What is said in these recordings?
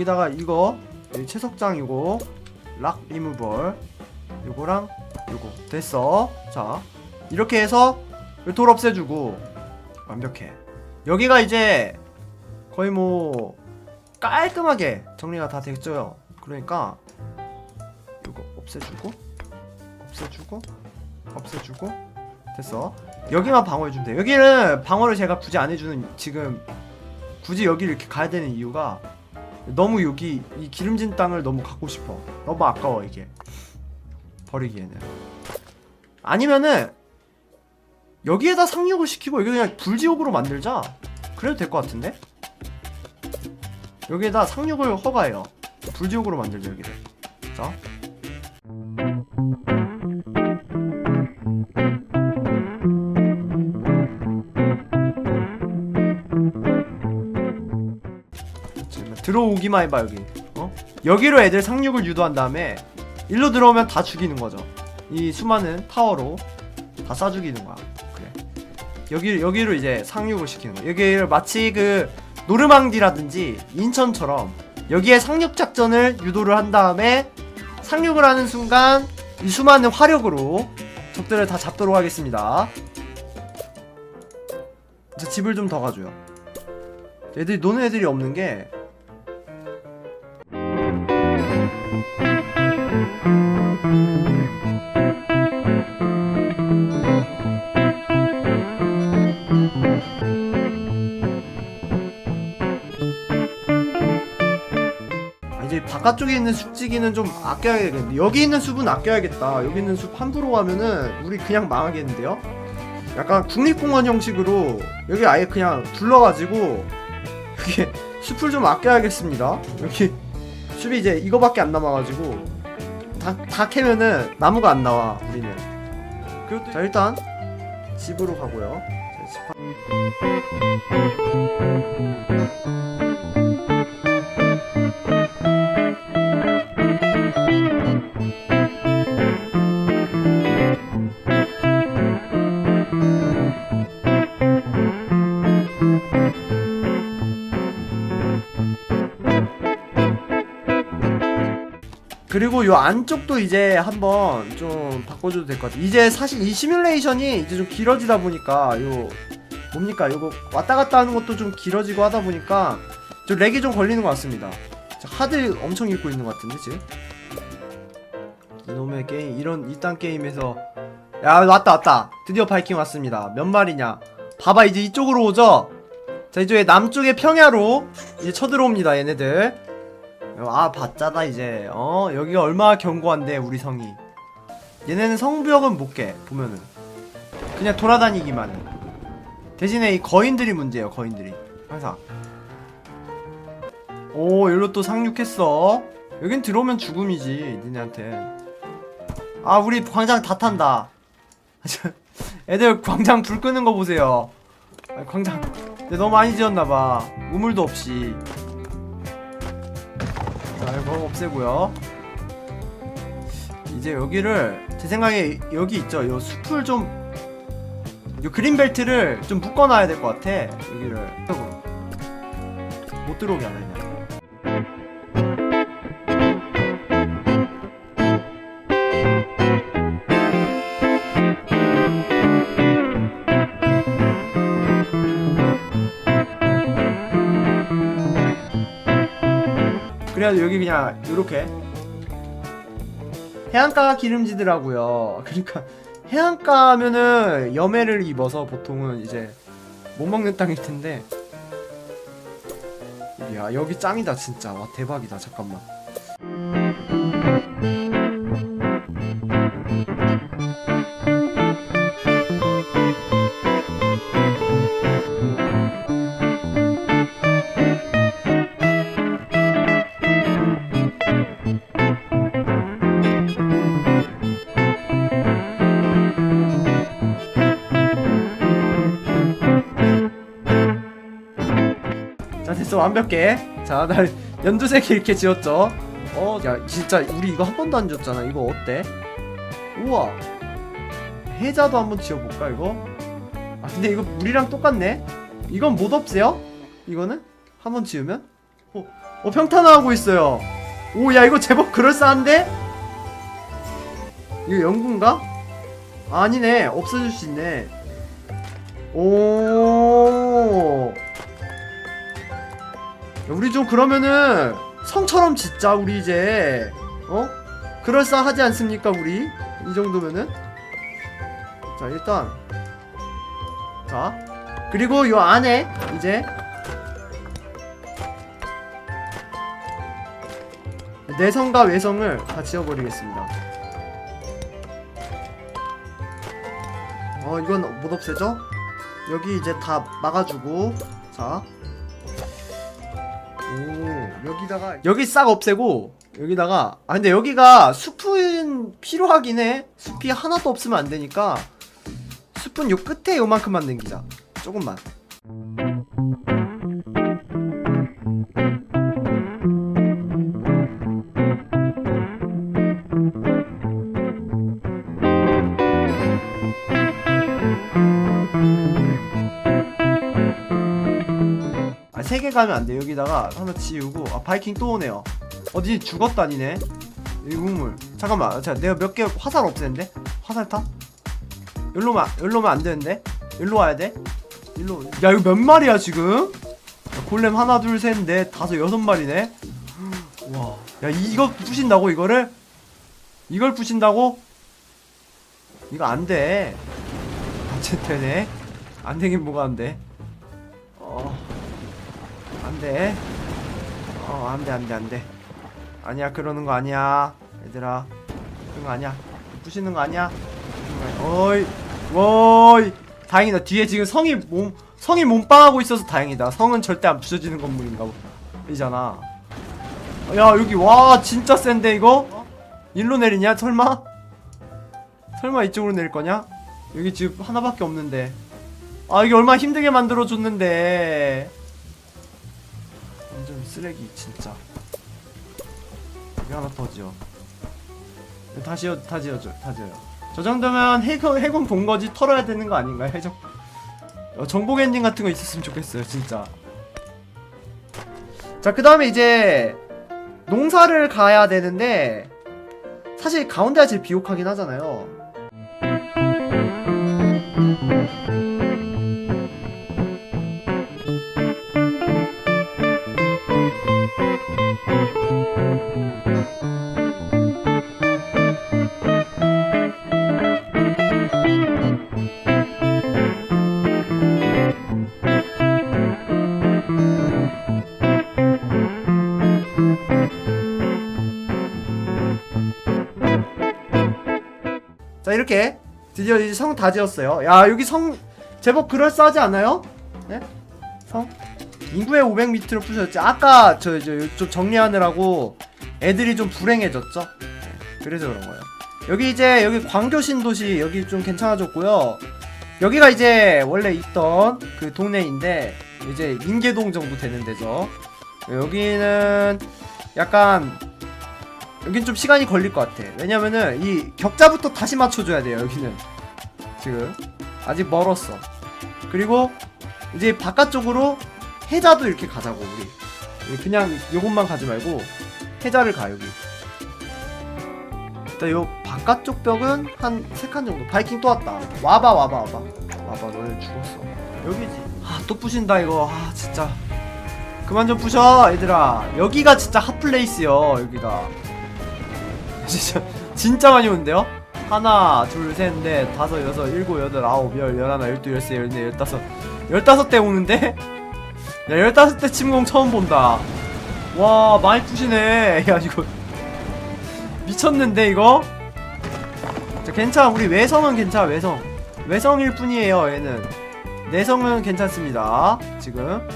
여기다가 이거 여기 채석장이고 락 리무벌 요거랑 요거 됐어. 자 이렇게 해서 돌 없애주고 완벽해. 여기가 이제 거의 뭐 깔끔하게 정리가 다 됐죠. 그러니까 요거 없애주고 없애주고 없애주고 됐어. 여기만 방어해주면 돼. 여기는 방어를 제가 굳이 안 해주는 지금 굳이 여기를 이렇게 가야 되는 이유가 너무 여기 이 기름진 땅을 너무 갖고 싶어. 너무 아까워 이게. 버리기에는. 아니면은 여기에다 상륙을 시키고 여기 그냥 불지옥으로 만들자. 그래도 될 것 같은데? 여기에다 상륙을 허가해요. 불지옥으로 만들자 여기를. 자 들어오기만 해봐 여기. 어? 여기로 애들 상륙을 유도한 다음에 일로 들어오면 다 죽이는 거죠. 이 수많은 타워로 다 쏴 죽이는 거야. 그래. 여기 여기로 이제 상륙을 시키는 거야. 여기를 마치 그 노르망디라든지 인천처럼 여기에 상륙 작전을 유도를 한 다음에 상륙을 하는 순간 이 수많은 화력으로 적들을 다 잡도록 하겠습니다. 자 집을 좀 더 가줘요. 애들이 노는 애들이 없는 게 바깥쪽에 있는 숲지기는 좀 아껴야겠는데 여기 있는 숲은 아껴야겠다. 여기 있는 숲 함부로 가면은 우리 그냥 망하겠는데요? 약간 국립공원 형식으로 여기 아예 그냥 둘러가지고 여기 숲을 좀 아껴야겠습니다. 여기 숲이 이제 이거밖에 안 남아가지고 다, 다 캐면은 나무가 안 나와 우리는. 자 일단 집으로 가고요. 자, 집 그리고 요 안쪽도 이제 한번 좀 바꿔줘도 될 것 같아요. 이제 사실 이 시뮬레이션이 이제 좀 길어지다 보니까 요 뭡니까 요거 왔다 갔다 하는 것도 좀 길어지고 하다 보니까 좀 렉이 좀 걸리는 것 같습니다. 자, 하드 엄청 읽고 있는 것 같은데 지금 이놈의 게임 이런 이딴 게임에서 야 왔다 왔다 드디어 바이킹 왔습니다. 몇 마리냐? 봐봐 이제 이쪽으로 오죠. 자 이쪽에 남쪽의 평야로 이제 쳐들어옵니다 얘네들. 아 봤자다 이제. 어 여기가 얼마나 견고한데 우리 성이. 얘네는 성벽은 못 깨 보면은. 그냥 돌아다니기만 해. 대신에 이 거인들이 문제예요 거인들이. 항상. 오 여기로 또 상륙했어. 여긴 들어오면 죽음이지 니네한테. 아 우리 광장 다 탄다. 애들 광장 불 끄는 거 보세요. 아, 광장. 근데 너무 많이 지었나봐. 우물도 없이 자 이거 없애고요. 이제 여기를 제 생각에 여기 있죠. 요 숲을 좀요 그린벨트를 좀 묶어놔야 될 것 같아. 여기를. 못 들어오게 하네 그냥 그래야 여기 그냥 요렇게. 해안가가 기름지더라고요. 그러니까 해안가면은 염해를 입어서 보통은 이제 못 먹는 땅일 텐데. 야 여기 짱이다 진짜. 와 대박이다 잠깐만 자 됐어 완벽해. 자나 연두색 이렇게 지었죠. 어야 진짜 우리 이거 한 번도 안 지었잖아. 이거 어때? 우와. 해자도 한번 지어볼까 이거? 아 근데 이거 우리랑 똑같네. 이건 못 없애요? 이거는? 한번 지으면? 어 어 평탄화하고 있어요. 오 야 이거 제법 그럴싸한데? 이거 연구인가? 아니네. 없어질 수 있네. 오. 야, 우리 좀 그러면은 성처럼 짓자 우리 이제. 어? 그럴싸하지 않습니까 우리? 이 정도면은? 자 일단. 자. 그리고 요 안에 이제. 내성과 외성을 다 지워버리겠습니다. 어 이건 못 없애죠? 여기 이제 다 막아주고. 자 오, 여기다가 여기 싹 없애고 여기다가 아 근데 여기가 숲은 필요하긴 해. 숲이 하나도 없으면 안 되니까 숲은 요 끝에 요만큼만 남기자. 조금만. 가면 안 돼. 여기다가 하나 지우고. 아, 바이킹 또 오네요. 어디 죽었다니네. 이 우물. 잠깐만. 자, 내가 몇 개 화살 없애는데? 화살 타? 일로 만 일로 오면 안 되는데? 일로 와야 돼? 일로. 야, 이거 몇 마리야, 지금? 야, 골렘 하나, 둘, 셋, 넷, 다섯, 여섯 마리네? 와. 야, 이거 부신다고, 이거를? 이걸 부신다고? 이거 안 돼. 되네. 안 되긴 뭐가 안 돼. 어. 안 돼. 어, 안 돼, 안 돼, 안 돼. 아니야, 그러는 거 아니야. 얘들아. 그런 거 아니야. 부시는 거 아니야. 어이, 워이. 다행이다. 뒤에 지금 성이 몸, 성이 몸빵하고 있어서 다행이다. 성은 절대 안 부셔지는 건물인가 보. 이잖아. 야, 여기, 와, 진짜 센데, 이거? 일로 내리냐, 설마? 설마 이쪽으로 내릴 거냐? 여기 지금 하나밖에 없는데. 아, 이게 얼마나 힘들게 만들어줬는데. 쓰레기 진짜. 여기 하나 더 지어. 다 지어 다 지어줘 다 지어요. 저 정도면 해군 해군 본거지 털어야 되는 거 아닌가요 해적? 어, 정복 엔딩 같은 거 있었으면 좋겠어요 진짜. 자 그 다음에 이제 농사를 가야 되는데 사실 가운데가 제일 비옥하긴 하잖아요 자 이렇게 드디어 이제 성 다 지었어요. 야 여기 성 제법 그럴싸하지 않아요? 네? 성 인구의 500 밑으로 부셨지. 아까 저저좀 정리하느라고 애들이 좀 불행해졌죠. 네, 그래서 그런 거예요. 여기 이제 여기 광교 신도시 여기 좀 괜찮아졌고요. 여기가 이제 원래 있던 그 동네인데 이제 인계동 정도 되는 데죠. 여기는 약간 여긴 좀 시간이 걸릴 것 같아. 왜냐면은 이 격자부터 다시 맞춰줘야 돼요. 여기는 지금 아직 멀었어. 그리고 이제 바깥쪽으로 해자도 이렇게 가자고 우리. 그냥 요것만 가지 말고 해자를 가 여기. 일단 요 바깥쪽 벽은 한 세 칸 정도. 바이킹 또 왔다. 와봐 와봐 와봐. 와봐 너네 죽었어. 여기지. 아 또 부신다 이거. 아 진짜. 그만 좀 부셔 얘들아. 여기가 진짜 핫플레이스요 여기가. 진짜 진짜 많이 오는데요? 하나, 둘, 셋, 넷, 다섯, 여섯, 일곱, 여덟, 아홉, 열, 열하나, 열두, 열세, 열네, 열다섯, 열다섯 대 오는데? 야, 열다섯 대 침공 처음 본다. 와, 많이 푸시네. 야, 이거 미쳤는데 이거? 자, 괜찮아. 우리 외성은 괜찮아. 외성. 외성일 뿐이에요. 얘는. 내성은 괜찮습니다. 지금.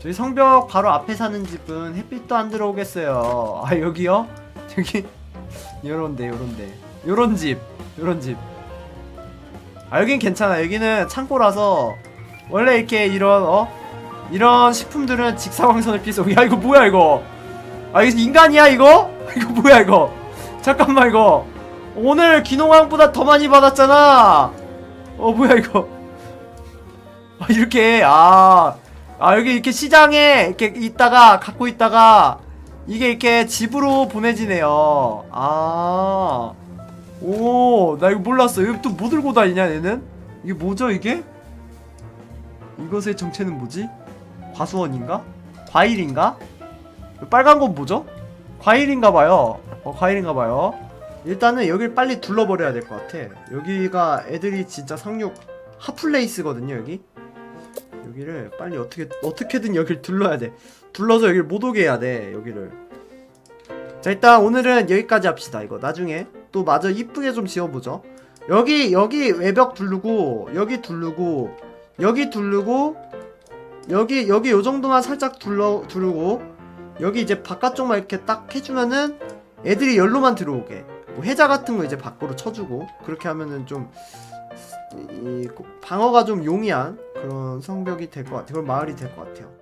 저희 성벽 바로 앞에 사는 집은 햇빛도 안 들어오겠어요. 아 여기요? 저기 요런데 요런데 요런 집 요런 집. 아 여긴 괜찮아. 여기는 창고라서 원래 이렇게 이런 어 이런 식품들은 직사광선을 피해서 야 이거 뭐야 이거? 아 이거 인간이야 이거? 이거 뭐야 이거? 잠깐만 이거 오늘 기농왕보다 더 많이 받았잖아. 어 뭐야 이거? 아 이렇게 아아 여기 이렇게 시장에 이렇게 있다가 갖고 있다가 이게 이렇게 집으로 보내지네요. 아, 오, 나 이거 몰랐어. 이거 또 뭐 들고 다니냐 얘는? 이게 뭐죠 이게? 이것의 정체는 뭐지? 과수원인가? 과일인가? 이 빨간 건 뭐죠? 과일인가봐요. 어, 과일인가봐요. 일단은 여길 빨리 둘러버려야 될 것 같아. 여기가 애들이 진짜 상륙 핫플레이스거든요 여기. 여기를 빨리 어떻게 어떻게든 여기를 둘러야 돼. 둘러서 여기를 못 오게 해야 돼. 여기를. 자 일단 오늘은 여기까지 합시다. 이거 나중에 또 마저 이쁘게 좀 지어보죠. 여기 여기 외벽 두르고 여기 두르고 여기 두르고 여기 여기 요 정도만 살짝 둘러 두르고 여기 이제 바깥쪽만 이렇게 딱 해주면은 애들이 열로만 들어오게 뭐 해자 같은 거 이제 밖으로 쳐주고 그렇게 하면은 좀 이, 방어가 좀 용이한 그런 성벽이 될 것 같아요. 그런 마을이 될 것 같아요.